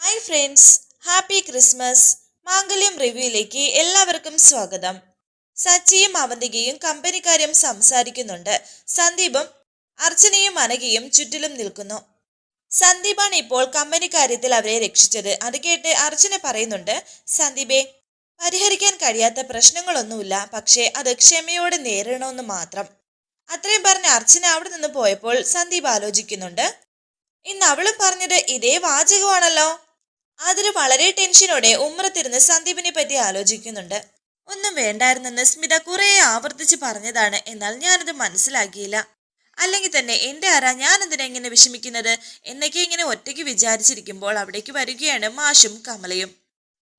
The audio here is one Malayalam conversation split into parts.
Hi friends happy Christmas. Mangalyam റിവ്യൂയിലേക്ക് എല്ലാവർക്കും സ്വാഗതം. സച്ചിയും അവന്തികയും കമ്പനിക്കാരും സംസാരിക്കുന്നുണ്ട്. സന്ദീപും അർച്ചനയും അനഘയും ചുറ്റിലും നിൽക്കുന്നു. സന്ദീപാണ് ഇപ്പോൾ കമ്പനി കാര്യത്തിൽ അവരെ രക്ഷിച്ചത്. അത് കേട്ട് അർച്ചന പറയുന്നുണ്ട് സന്ദീപെ പരിഹരിക്കാൻ കഴിയാത്ത പ്രശ്നങ്ങളൊന്നുമില്ല. പക്ഷേ അത് ക്ഷമയോടെ നേരിടണമെന്ന് മാത്രം. അത്രയും പറഞ്ഞ അർച്ചന അവിടെ നിന്ന് പോയപ്പോൾ സന്ദീപ് ആലോചിക്കുന്നുണ്ട് ഇന്ന് അവളും പറഞ്ഞത് ഇതേ വാചകമാണല്ലോ. അതിന് വളരെ ടെൻഷനോടെ ഉമ്മറത്തിരുന്ന് സന്ദീപിനെ പറ്റി ആലോചിക്കുന്നുണ്ട്. ഒന്നും വേണ്ടായിരുന്നെന്ന് സ്മിത കുറേ ആവർത്തിച്ച് പറഞ്ഞതാണ്. എന്നാൽ ഞാനത് മനസ്സിലാക്കിയില്ല. അല്ലെങ്കിൽ തന്നെ എന്റെ ആരാ ഞാൻ എന്തിനാ ഇങ്ങനെ വിഷമിക്കുന്നത്? എന്നൊക്കെ ഇങ്ങനെ ഒറ്റയ്ക്ക് വിചാരിച്ചിരിക്കുമ്പോൾ അവിടേക്ക് വരികയാണ് മാഷും കമലയും.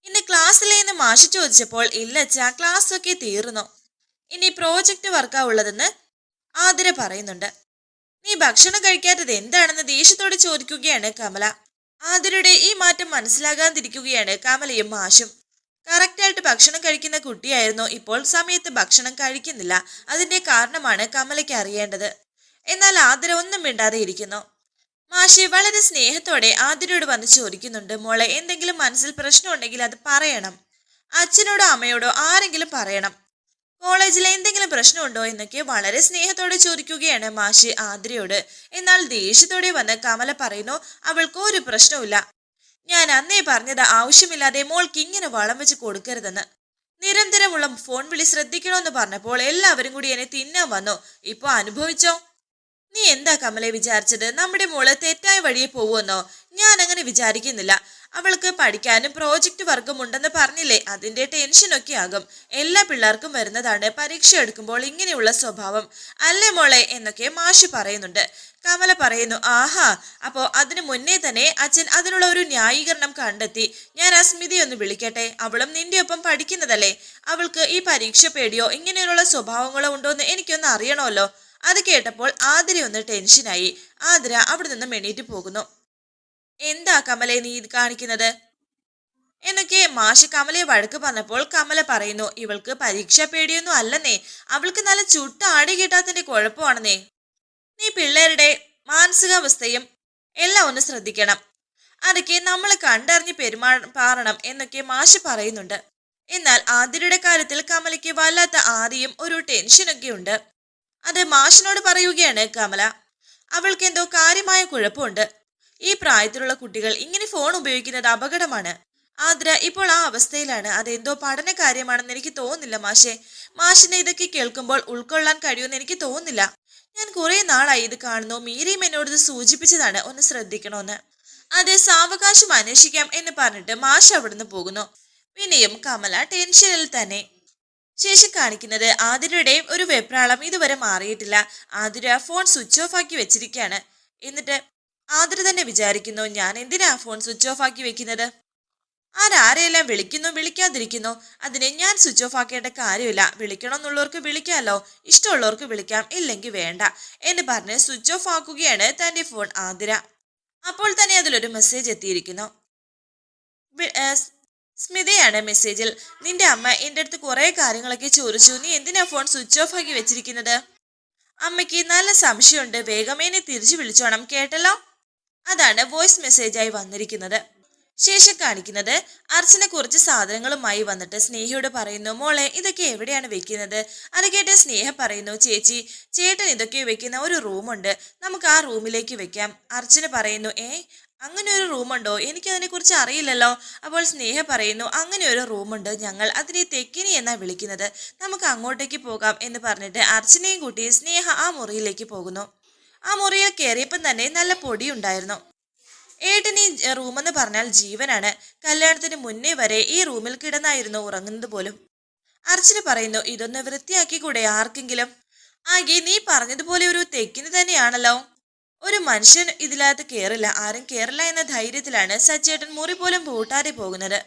ഇന്ന് ക്ലാസ്സിലെ എന്ന് മാഷ് ചോദിച്ചപ്പോൾ ഇല്ലച്ചാ ക്ലാസ് ഒക്കെ തീർന്നു? ഇനി പ്രോജക്റ്റ് വർക്കാ ഉള്ളതെന്ന് ആതിര പറയുന്നുണ്ട്. നീ ഭക്ഷണം കഴിക്കാത്തത് എന്താണെന്ന് ദേഷ്യത്തോട് ചോദിക്കുകയാണ് കമല. ആതിരയുടെ ഈ മാറ്റം മനസ്സിലാകാതിരിക്കുകയാണ് കമലയും മാഷും. കറക്റ്റായിട്ട് ഭക്ഷണം കഴിക്കുന്ന കുട്ടിയായിരുന്നു ഇപ്പോൾ സമയത്ത് ഭക്ഷണം കഴിക്കുന്നില്ല. അതിന്റെ കാരണമാണ് കമലയ്ക്ക് അറിയേണ്ടത്. എന്നാൽ ആതിര ഒന്നും മിണ്ടാതെ ഇരിക്കുന്നു. മാഷി വളരെ സ്നേഹത്തോടെ ആതിരയോട് വന്ന് ചോദിക്കുന്നുണ്ട് മോളെ എന്തെങ്കിലും മനസ്സിൽ പ്രശ്നമുണ്ടെങ്കിൽ അത് പറയണം. അച്ഛനോടോ അമ്മയോടോ ആരെങ്കിലും പറയണം. കോളേജിൽ എന്തെങ്കിലും പ്രശ്നമുണ്ടോ എന്നൊക്കെ വളരെ സ്നേഹത്തോടെ ചോദിക്കുകയാണ് മാഷി ആദ്രയോട് എന്നാൽ ദേഷ്യത്തോടെ വന്ന് കമല പറയുന്നു അവൾക്ക് ഒരു പ്രശ്നവുമില്ല. ഞാൻ അന്നേ പറഞ്ഞത് ആവശ്യമില്ലാതെ മോൾക്ക് ഇങ്ങനെ വളം വെച്ച് കൊടുക്കരുതെന്ന്. നിരന്തരമുള്ള ഫോൺ വിളി ശ്രദ്ധിക്കണമെന്ന് പറഞ്ഞപ്പോൾ എല്ലാവരും കൂടി എന്നെ തിന്നാൻ വന്നു. ഇപ്പൊ അനുഭവിച്ചോ? നീ എന്താ കമലെ വിചാരിച്ചത്? നമ്മുടെ മോൾ തെറ്റായ വഴിയെ പോവുമെന്നോ? ഞാൻ അങ്ങനെ വിചാരിക്കുന്നില്ല. അവൾക്ക് പഠിക്കാനും പ്രോജക്റ്റ് വർക്കും ഉണ്ടെന്ന് പറഞ്ഞില്ലേ? അതിന്റെ ടെൻഷനൊക്കെ ആകും. എല്ലാ പിള്ളേർക്കും വരുന്നതാണ് പരീക്ഷ എടുക്കുമ്പോൾ ഇങ്ങനെയുള്ള സ്വഭാവം. അല്ലേ മോളെ? എന്നൊക്കെ മാഷി പറയുന്നുണ്ട്. കമല പറയുന്നു ആഹാ അപ്പോ അതിനു മുന്നേ തന്നെ അച്ഛൻ അതിനുള്ള ഒരു ന്യായീകരണം കണ്ടെത്തി. ഞാൻ ആ സ്മിതി ഒന്ന് വിളിക്കട്ടെ? അവളും നിന്റെ ഒപ്പം പഠിക്കുന്നതല്ലേ? അവൾക്ക് ഈ പരീക്ഷ പേടിയോ ഇങ്ങനെയുള്ള സ്വഭാവങ്ങളോ ഉണ്ടോ എന്ന് എനിക്കൊന്ന് അറിയണമല്ലോ. അത് കേട്ടപ്പോൾ ആതിര ഒന്ന് ടെൻഷനായി ആതിര അവിടെ നിന്ന് എണീറ്റ് പോകുന്നു. എന്താ കമലെ നീ ഇത് കാണിക്കുന്നത്? എന്നൊക്കെ മാഷ് കമലയെ വഴക്ക് പറഞ്ഞപ്പോൾ കമല പറയുന്നു ഇവൾക്ക് പരീക്ഷ പേടിയൊന്നും അല്ലെന്നേ. അവൾക്ക് നല്ല ചുട്ട ആടി കിട്ടാത്തതിന്റെ കുഴപ്പമാണെന്നേ. നീ പിള്ളേരുടെ മാനസികാവസ്ഥയും എല്ലാം ഒന്ന് ശ്രദ്ധിക്കണം. അതൊക്കെ നമ്മൾ കണ്ടറിഞ്ഞ് പെരുമാ പാറണം എന്നൊക്കെ മാഷ് പറയുന്നുണ്ട്. എന്നാൽ ആതിരയുടെ കാര്യത്തിൽ കമലയ്ക്ക് വല്ലാത്ത ആദിയും ഒരു ടെൻഷനൊക്കെ ഉണ്ട്. അത് മാഷിനോട് പറയുകയാണ് കമല. അവൾക്ക് എന്തോ കാര്യമായ കുഴപ്പമുണ്ട്. ഈ പ്രായത്തിലുള്ള കുട്ടികൾ ഇങ്ങനെ ഫോൺ ഉപയോഗിക്കുന്നത് അപകടമാണ്. ആദ്ര ഇപ്പോൾ ആ അവസ്ഥയിലാണ്. അതെന്തോ പഠന കാര്യമാണെന്ന് എനിക്ക് തോന്നുന്നില്ല മാഷെ. മാഷിനെ ഇതൊക്കെ കേൾക്കുമ്പോൾ ഉൾക്കൊള്ളാൻ കഴിയുമെന്ന് എനിക്ക് തോന്നുന്നില്ല. ഞാൻ കുറെ നാളായി ഇത് കാണുന്നു. മീരയും എന്നോട് ഇത് സൂചിപ്പിച്ചതാണ്. ഒന്ന് ശ്രദ്ധിക്കണമെന്ന് അതെ സാവകാശം അന്വേഷിക്കാം എന്ന് പറഞ്ഞിട്ട് മാഷ് അവിടുന്ന് പോകുന്നു. പിന്നെയും കമല ടെൻഷനിൽ തന്നെ. ശേഷം കാണിക്കുന്നത് ആതിരയുടെയും ഒരു വെപ്രാളം ഇതുവരെ മാറിയിട്ടില്ല. ആതിര ഫോൺ സ്വിച്ച് ഓഫ് ആക്കി വെച്ചിരിക്കുകയാണ്. എന്നിട്ട് ആതിര തന്നെ വിചാരിക്കുന്നു ഞാൻ എന്തിനാ ഫോൺ സ്വിച്ച് ഓഫ് ആക്കി വെക്കുന്നത്? ആരാരെയെല്ലാം വിളിക്കുന്നു വിളിക്കാതിരിക്കുന്നു? അതിനെ ഞാൻ സ്വിച്ച് ഓഫ് ആക്കേണ്ട കാര്യമില്ല. വിളിക്കണമെന്നുള്ളവർക്ക് വിളിക്കാമല്ലോ ഇഷ്ടമുള്ളവർക്ക് വിളിക്കാം ഇല്ലെങ്കിൽ വേണ്ട എന്ന് പറഞ്ഞ് സ്വിച്ച് ഓഫ് ആക്കുകയാണ് തന്റെ ഫോൺ ആതിര. അപ്പോൾ തന്നെ അതിലൊരു മെസ്സേജ് എത്തിയിരിക്കുന്നു. സ്മിതയാണ് മെസ്സേജിൽ നിന്റെ അമ്മ എന്റെ അടുത്ത് കുറെ കാര്യങ്ങളൊക്കെ ചോദിച്ചു. നീ എന്തിനാ ഫോൺ സ്വിച്ച് ഓഫ് ആക്കി വെച്ചിരിക്കുന്നത്? അമ്മയ്ക്ക് നല്ല സംശയമുണ്ട്. വേഗമേനെ തിരിച്ചു വിളിച്ചോണം കേട്ടല്ലോ? അതാണ് വോയിസ് മെസ്സേജ് ആയി വന്നിരിക്കുന്നത്. ശേഷം കാണിക്കുന്നത് അർച്ചന കുറച്ച് സാധനങ്ങളുമായി വന്നിട്ട് സ്നേഹയോട് പറയുന്നു മോളെ ഇതൊക്കെ എവിടെയാണ് വെക്കുന്നത്? അത് കേട്ട് സ്നേഹ പറയുന്നു ചേച്ചി ചേട്ടൻ ഇതൊക്കെ വെക്കുന്ന ഒരു റൂമുണ്ട്. നമുക്ക് ആ റൂമിലേക്ക് വെക്കാം. അർച്ചന പറയുന്നു ഏ അങ്ങനെ ഒരു റൂമുണ്ടോ? എനിക്ക് അതിനെക്കുറിച്ച് അറിയില്ലല്ലോ. അപ്പോൾ സ്നേഹ പറയുന്നു അങ്ങനെ ഒരു റൂമുണ്ട് ഞങ്ങൾ. അതിനെ തെക്കിനി എന്നാ വിളിക്കുന്നത്? നമുക്ക് അങ്ങോട്ടേക്ക് പോകാം എന്ന് പറഞ്ഞിട്ട് അർച്ചനയും കൂട്ടി സ്നേഹ ആ മുറിയിലേക്ക് പോകുന്നു. ആ മുറിയിൽ കയറിയപ്പം തന്നെ നല്ല പൊടിയുണ്ടായിരുന്നു ഏട്ടൻ ഈ റൂമെന്ന് പറഞ്ഞാൽ ജീവനാണ്. കല്യാണത്തിന് മുന്നേ വരെ ഈ റൂമിൽ കിടന്നായിരുന്നു ഉറങ്ങുന്നത് പോലും. അർച്ചന പറയുന്നു ഇതൊന്ന് വൃത്തിയാക്കി കൂടെ ആർക്കെങ്കിലും? ആകെ നീ പറഞ്ഞതുപോലെ ഒരു തെക്കിന് തന്നെയാണല്ലോ. ഒരു മനുഷ്യൻ ഇതിലകത്ത് കയറില്ല ആരും കയറില്ല എന്ന ധൈര്യത്തിലാണ് സച്ചേട്ടൻ മുറി പോലും പൂട്ടാതെ പോകുന്നത്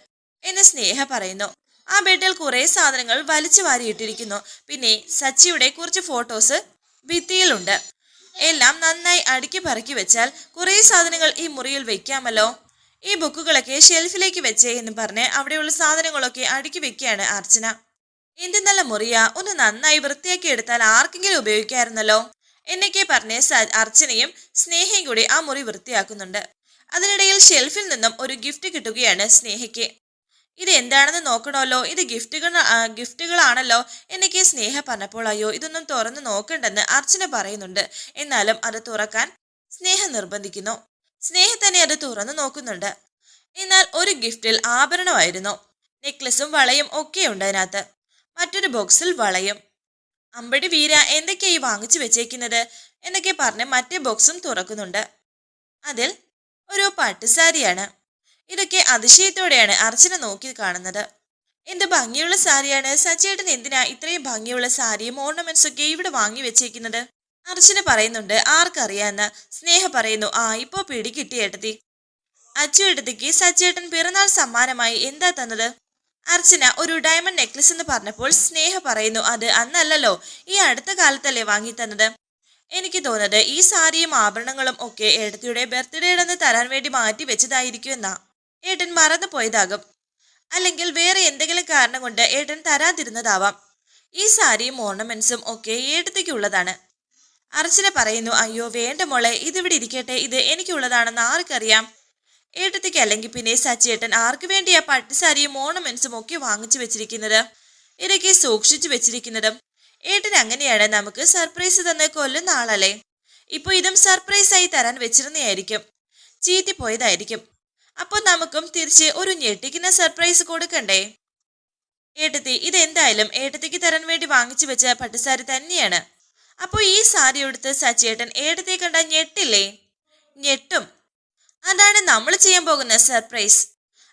എന്ന് സ്നേഹ പറയുന്നു. ആ ബെഡിൽ കുറെ സാധനങ്ങൾ വലിച്ചു വാരിയിട്ടിരിക്കുന്നു. പിന്നെ സച്ചിയുടെ കുറച്ച് ഫോട്ടോസ് ഭിത്തിയിലുണ്ട്. എല്ലാം നന്നായി അടുക്കി പറക്കി വെച്ചാൽ കുറേ സാധനങ്ങൾ ഈ മുറിയിൽ വെക്കാമല്ലോ. ഈ ബുക്കുകളൊക്കെ ഷെൽഫിലേക്ക് വെച്ചേ എന്ന് പറഞ്ഞ് അവിടെയുള്ള സാധനങ്ങളൊക്കെ അടുക്കി വെക്കുകയാണ് അർച്ചന. എന്ത് നല്ല മുറിയാ ഒന്ന് നന്നായി വൃത്തിയാക്കി എടുത്താൽ ആർക്കെങ്കിലും ഉപയോഗിക്കാമായിരുന്നല്ലോ എന്നൊക്കെ പറഞ്ഞ് അർച്ചനയും സ്നേഹയും കൂടി ആ മുറി വൃത്തിയാക്കുന്നുണ്ട്. അതിനിടയിൽ ഷെൽഫിൽ നിന്നും ഒരു ഗിഫ്റ്റ് കിട്ടുകയാണ് സ്നേഹയ്ക്ക്. ഇത് എന്താണെന്ന് നോക്കണമല്ലോ? ഇത് ഗിഫ്റ്റുകൾ ഗിഫ്റ്റുകളാണല്ലോ? എനിക്ക് സ്നേഹ പറഞ്ഞപ്പോൾ അയ്യോ ഇതൊന്നും തുറന്ന് നോക്കണ്ടെന്ന് അർച്ചന പറയുന്നുണ്ട്. എന്നാലും അത് തുറക്കാൻ സ്നേഹ നിർബന്ധിക്കുന്നു. സ്നേഹ തന്നെ അത് തുറന്നു നോക്കുന്നുണ്ട്. എന്നാൽ ഒരു ഗിഫ്റ്റിൽ ആഭരണമായിരുന്നു. നെക്ലസും വളയും ഒക്കെ ഉണ്ട് അതിനകത്ത്. മറ്റൊരു ബോക്സിൽ വളയും. അമ്പടി വീര എന്തൊക്കെയായി വാങ്ങിച്ചു വെച്ചേക്കുന്നത്? എന്നൊക്കെ പറഞ്ഞ് മറ്റേ ബോക്സും തുറക്കുന്നുണ്ട്. അതിൽ ഒരു പട്ടുസാരിയാണ്. ഇതൊക്കെ അതിശയത്തോടെയാണ് അർച്ചന നോക്കി കാണുന്നത്. എന്ത് ഭംഗിയുള്ള സാരിയാണ്? സച്ചേട്ടൻ എന്തിനാ ഇത്രയും ഭംഗിയുള്ള സാരിയും ഓർണമെന്റ്സ് ഒക്കെ ഇവിടെ വാങ്ങി വെച്ചേക്കുന്നത്? അർച്ചന പറയുന്നുണ്ട് ആർക്കറിയാന്ന്? സ്നേഹ പറയുന്നു ആ ഇപ്പോ പിടി കിട്ടി ഏട്ടത്തി. അച്ചു ഏട്ടത്തിക്ക് സച്ചേട്ടൻ പിറന്നാൾ സമ്മാനമായി എന്താ തന്നത്? അർച്ചന ഒരു ഡയമണ്ട് നെക്ലസ് എന്ന് പറഞ്ഞപ്പോൾ സ്നേഹ പറയുന്നു അത് അന്നല്ലല്ലോ ഈ അടുത്ത കാലത്തല്ലേ വാങ്ങി തന്നത്? എനിക്ക് തോന്നുന്നത് ഈ സാരിയും ആഭരണങ്ങളും ഒക്കെ ഏട്ടത്തിയുടെ ബർത്ത്ഡേയുടെ തരാൻ വേണ്ടി മാറ്റി വെച്ചതായിരിക്കും എന്നാ. ഏട്ടൻ മറന്നു പോയതാകും. അല്ലെങ്കിൽ വേറെ എന്തെങ്കിലും കാരണം കൊണ്ട് ഏട്ടൻ തരാതിരുന്നതാവാം. ഈ സാരിയും ഓർണമെന്റ്സും ഒക്കെ ഏട്ടത്തേക്കുള്ളതാണ്. അർച്ചന പറയുന്നു അയ്യോ വേണ്ട മോളെ ഇതിവിടെ ഇരിക്കട്ടെ ഇത് എനിക്കുള്ളതാണെന്ന് ആർക്കറിയാം? ഏട്ടത്തേക്ക് അല്ലെങ്കിൽ പിന്നെ സച്ചേട്ടൻ ആർക്ക് വേണ്ടിയാ പട്ടുസാരിയും ഓർണമെന്റ്സും ഒക്കെ വാങ്ങിച്ചു വെച്ചിരിക്കുന്നത്? ഇതൊക്കെ സൂക്ഷിച്ചു വെച്ചിരിക്കുന്നതും. ഏട്ടൻ അങ്ങനെയാണ് നമുക്ക് സർപ്രൈസ് തന്ന് കൊല്ലുന്ന ആളല്ലേ? ഇപ്പൊ ഇതും സർപ്രൈസ് ആയി തരാൻ വെച്ചിരുന്നതായിരിക്കും ചീറ്റിപ്പോയതായിരിക്കും അപ്പൊ നമുക്കും തിരിച്ച് ഒരു ഞെട്ടിക്കുന്ന സർപ്രൈസ് കൊടുക്കണ്ടേ? ഏട്ടത്തി ഇതെന്തായാലും ഏട്ടത്തിക്ക് തരാൻ വേണ്ടി വാങ്ങിച്ചു വെച്ച പട്ടുസാരി തന്നെയാണ്. അപ്പൊ ഈ സാരി എടുത്ത് സച്ചേട്ടൻ ഏട്ടത്തെ കണ്ട ഞെട്ടില്ലേ? ഞെട്ടും. അതാണ് നമ്മൾ ചെയ്യാൻ പോകുന്ന സർപ്രൈസ്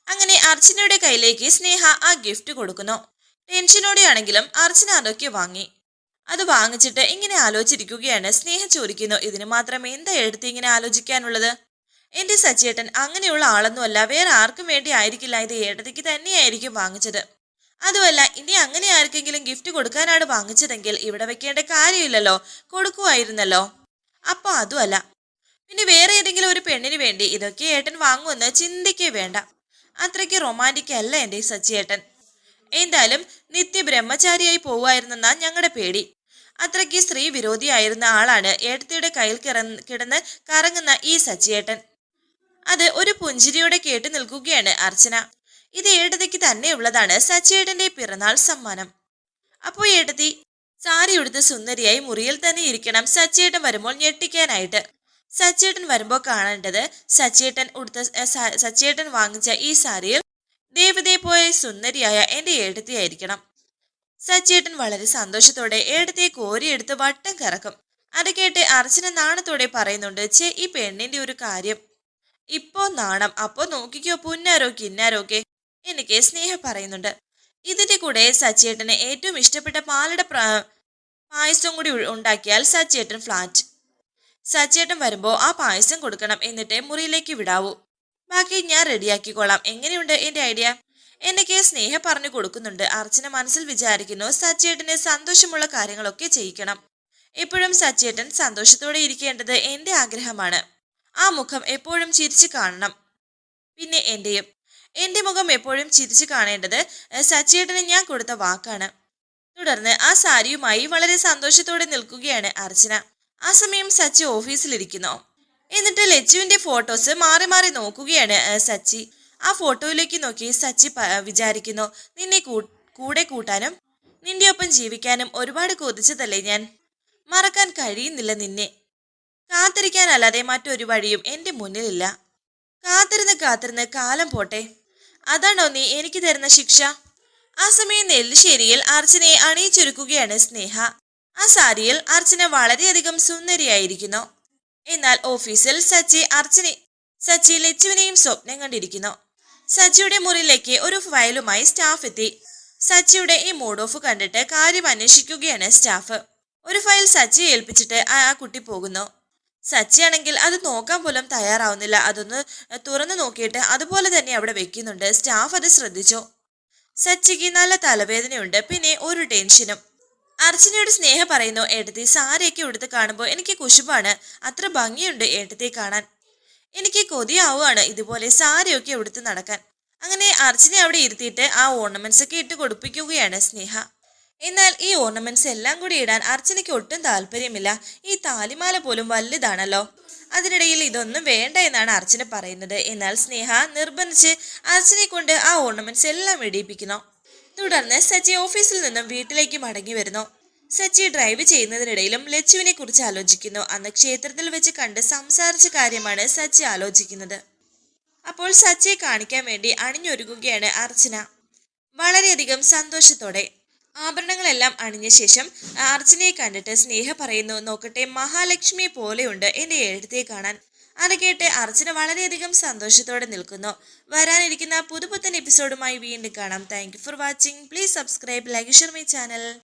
അങ്ങനെ അർച്ചനയുടെ കയ്യിലേക്ക് സ്നേഹ ആ ഗിഫ്റ്റ് കൊടുക്കുന്നു. ടെൻഷനോടെയാണെങ്കിലും അർച്ചന അതൊക്കെ വാങ്ങി. അത് വാങ്ങിച്ചിട്ട് ഇങ്ങനെ ആലോചിച്ചിരിക്കുകയാണ്. സ്നേഹ ചോദിക്കുന്നു ഇതിന് മാത്രം എന്താ എടുത്ത് ഇങ്ങനെ ആലോചിക്കാനുള്ളത്? എന്റെ സച്ചേട്ടൻ അങ്ങനെയുള്ള ആളൊന്നുമല്ല. വേറെ ആർക്കും വേണ്ടി ആയിരിക്കില്ല. ഇത് ഏട്ടതിക്ക് തന്നെയായിരിക്കും വാങ്ങിച്ചത്. അതുമല്ല ഇനി അങ്ങനെ ആർക്കെങ്കിലും ഗിഫ്റ്റ് കൊടുക്കാനാണ് വാങ്ങിച്ചതെങ്കിൽ ഇവിടെ വെക്കേണ്ട കാര്യമില്ലല്ലോ. കൊടുക്കുമായിരുന്നല്ലോ. അപ്പൊ അതുമല്ല. പിന്നെ വേറെ ഏതെങ്കിലും ഒരു പെണ്ണിന് വേണ്ടി ഇതൊക്കെ ഏട്ടൻ വാങ്ങുമെന്ന് ചിന്തിക്കേ വേണ്ട. അത്രയ്ക്ക് റൊമാന്റിക് അല്ല എന്റെ സച്ചിയേട്ടൻ എന്തായാലും നിത്യ ബ്രഹ്മചാരിയായി പോവുമായിരുന്നെന്നാ ഞങ്ങളുടെ പേടി. അത്രയ്ക്ക് സ്ത്രീ വിരോധിയായിരുന്ന ആളാണ് ഏട്ടത്തിയുടെ കയ്യിൽ കിടന്ന് കിടന്ന് കറങ്ങുന്ന ഈ സച്ചിയേട്ടൻ അത് ഒരു പുഞ്ചിരിയോടെ കേട്ടു നിൽക്കുകയാണ് അർച്ചന. ഇത് തന്നെ തന്നെയുള്ളതാണ് സച്ചേടന്റെ പിറന്നാൾ സമ്മാനം. അപ്പോ ഏട്ടത്തി സാരി ഉടുത്ത് സുന്ദരിയായി മുറിയിൽ തന്നെ ഇരിക്കണം സച്ചേട്ടൻ വരുമ്പോൾ ഞെട്ടിക്കാനായിട്ട്. സച്ചേട്ടൻ വരുമ്പോൾ കാണേണ്ടത് സച്ചേട്ടൻ ഉടുത്ത സച്ചേട്ടൻ വാങ്ങിച്ച ഈ സാരിയിൽ ദേവതയെ പോയ സുന്ദരിയായ എന്റെ ഏടത്തിയായിരിക്കണം സച്ചേട്ടൻ വളരെ സന്തോഷത്തോടെ ഏടത്തിയെ കോരിയെടുത്ത് വട്ടം കറക്കും. അത് കേട്ട് അർച്ചന നാണത്തോടെ പറയുന്നുണ്ട് ചേ ഈ പെണ്ണിന്റെ ഒരു കാര്യം ഇപ്പോ നാണം അപ്പോ നോക്കിക്കോ പുന്നാരോ കിന്നാരോ ഒക്കെ എനിക്ക് സ്നേഹ പറയുന്നുണ്ട്. ഇതിന്റെ കൂടെ സച്ചേട്ടന് ഏറ്റവും ഇഷ്ടപ്പെട്ട പാലട പായസം കൂടി ഉണ്ടാക്കിയാൽ സച്ചേട്ടൻ ഫ്ലാറ്റ് സച്ചേട്ടൻ വരുമ്പോ ആ പായസം കൊടുക്കണം എന്നിട്ട് മുറിയിലേക്ക് വിടാവൂ. ബാക്കി ഞാൻ റെഡിയാക്കിക്കോളാം. എങ്ങനെയുണ്ട് എന്റെ ഐഡിയ? എനിക്ക് സ്നേഹ പറഞ്ഞു കൊടുക്കുന്നുണ്ട്. അർച്ചന മനസ്സിൽ വിചാരിക്കുന്നു സച്ചേട്ടന് സന്തോഷമുള്ള കാര്യങ്ങളൊക്കെ ചെയ്യിക്കണം. എപ്പോഴും സച്ചേട്ടൻ സന്തോഷത്തോടെ ഇരിക്കേണ്ടത് എന്റെ ആഗ്രഹമാണ്. ആ മുഖം എപ്പോഴും ചിരിച്ചു കാണണം. പിന്നെ എന്റെയും. എന്റെ മുഖം എപ്പോഴും ചിരിച്ചു കാണേണ്ടത് സച്ചേട്ടന് ഞാൻ കൊടുത്ത വാക്കാണ്. തുടർന്ന് ആ സാരിയുമായി വളരെ സന്തോഷത്തോടെ നിൽക്കുകയാണ് അർച്ചന. ആ സമയം സച്ചി ഓഫീസിലിരിക്കുന്നു. എന്നിട്ട് ലച്ചുവിന്റെ ഫോട്ടോസ് മാറി മാറി നോക്കുകയാണ് സച്ചി. ആ ഫോട്ടോയിലേക്ക് നോക്കി സച്ചി വിചാരിക്കുന്നു നിന്നെ കൂടെ കൂട്ടാനും നിന്റെ ഒപ്പം ജീവിക്കാനും ഒരുപാട് കൊതിച്ചതല്ലേ ഞാൻ? മറക്കാൻ കഴിയുന്നില്ല നിന്നെ. കാത്തിരിക്കാനല്ലാതെ മറ്റൊരു വഴിയും എന്റെ മുന്നിലില്ല. കാത്തിരുന്ന് കാത്തിരുന്ന് കാലം പോട്ടെ. അതാണോ നീ എനിക്ക് തരുന്ന ശിക്ഷ? ആ സമയം നെല്ലിശ്ശേരിയിൽ അർച്ചനയെ അണിയിച്ചൊരുക്കുകയാണ് സ്നേഹ. ആ സാരിയിൽ അർച്ചന വളരെയധികം സുന്ദരിയായിരിക്കുന്നു. എന്നാൽ ഓഫീസിൽ സച്ചി അർച്ചന സച്ചി ലച്ചുവിനെയും സ്വപ്നം കണ്ടിരിക്കുന്നു. സച്ചിയുടെ മുറിയിലേക്ക് ഒരു ഫയലുമായി സ്റ്റാഫ് എത്തി. സച്ചിയുടെ ഈ മൂഡ് ഓഫ് കണ്ടിട്ട് കാര്യം അന്വേഷിക്കുകയാണ് സ്റ്റാഫ്. ഒരു ഫയൽ സച്ചി ഏൽപ്പിച്ചിട്ട് ആ കുട്ടി പോകുന്നു. സച്ചിയാണെങ്കിൽ അത് നോക്കാൻ പോലും തയ്യാറാവുന്നില്ല. അതൊന്ന് തുറന്നു നോക്കിയിട്ട് അതുപോലെ തന്നെ അവിടെ വെക്കുന്നുണ്ട്. സ്റ്റാഫ് അത് ശ്രദ്ധിച്ചു. സച്ചിക്ക് നല്ല തലവേദനയുണ്ട്. പിന്നെ ഒരു ടെൻഷനും. അർച്ചനയോട് സ്നേഹ പറയുന്നു ഏട്ടത്തി സാരയൊക്കെ ഉടുത്ത് കാണുമ്പോൾ എനിക്ക് കുശുബാണ് അത്ര ഭംഗിയുണ്ട് ഏട്ടത്തെ കാണാൻ. എനിക്ക് കൊതിയാവുകയാണ് ഇതുപോലെ സാരയൊക്കെ ഉടുത്ത് നടക്കാൻ. അങ്ങനെ അർച്ചനെ അവിടെ ഇരുത്തിയിട്ട് ആ ഓർണമെന്റ്സ് ഒക്കെ ഇട്ട് കൊടുപ്പിക്കുകയാണ് സ്നേഹ. എന്നാൽ ഈ ഓർണമെന്റ്സ് എല്ലാം കൂടി ഇടാൻ അർച്ചനയ്ക്ക് ഒട്ടും താല്പര്യമില്ല. ഈ താലിമാല പോലും വലുതാണല്ലോ. അതിനിടയിൽ ഇതൊന്നും വേണ്ട എന്നാണ് അർച്ചന പറയുന്നത്. എന്നാൽ സ്നേഹ നിർബന്ധിച്ച് അർച്ചനയെ കൊണ്ട് ആ ഓർണമെന്റ്സ് എല്ലാം ഇടിയിപ്പിക്കുന്നു. തുടർന്ന് സച്ചി ഓഫീസിൽ നിന്നും വീട്ടിലേക്ക് മടങ്ങി വരുന്നു. സച്ചി ഡ്രൈവ് ചെയ്യുന്നതിനിടയിലും ലച്ചുവിനെ കുറിച്ച് ആലോചിക്കുന്നു. അന്ന് ക്ഷേത്രത്തിൽ വെച്ച് കണ്ട് സംസാരിച്ച കാര്യമാണ് സച്ചി ആലോചിക്കുന്നത്. അപ്പോൾ സച്ചിയെ കാണിക്കാൻ വേണ്ടി അണിഞ്ഞൊരുങ്ങുകയാണ് അർച്ചന. വളരെയധികം സന്തോഷത്തോടെ ആഭരണങ്ങളെല്ലാം അണിഞ്ഞ ശേഷം അർച്ചനയെ കണ്ടിട്ട് സ്നേഹ പറയുന്നു നോക്കട്ടെ മഹാലക്ഷ്മിയെ പോലെയുണ്ട് എന്റെ എഴുത്തെ കാണാൻ. അത് കേട്ട് അർച്ചന വളരെയധികം സന്തോഷത്തോടെ നിൽക്കുന്നു. വരാനിരിക്കുന്ന പുതുപുത്തൻ എപ്പിസോഡുമായി വീണ്ടും കാണാം. Thank for watching please subscribe like share my channel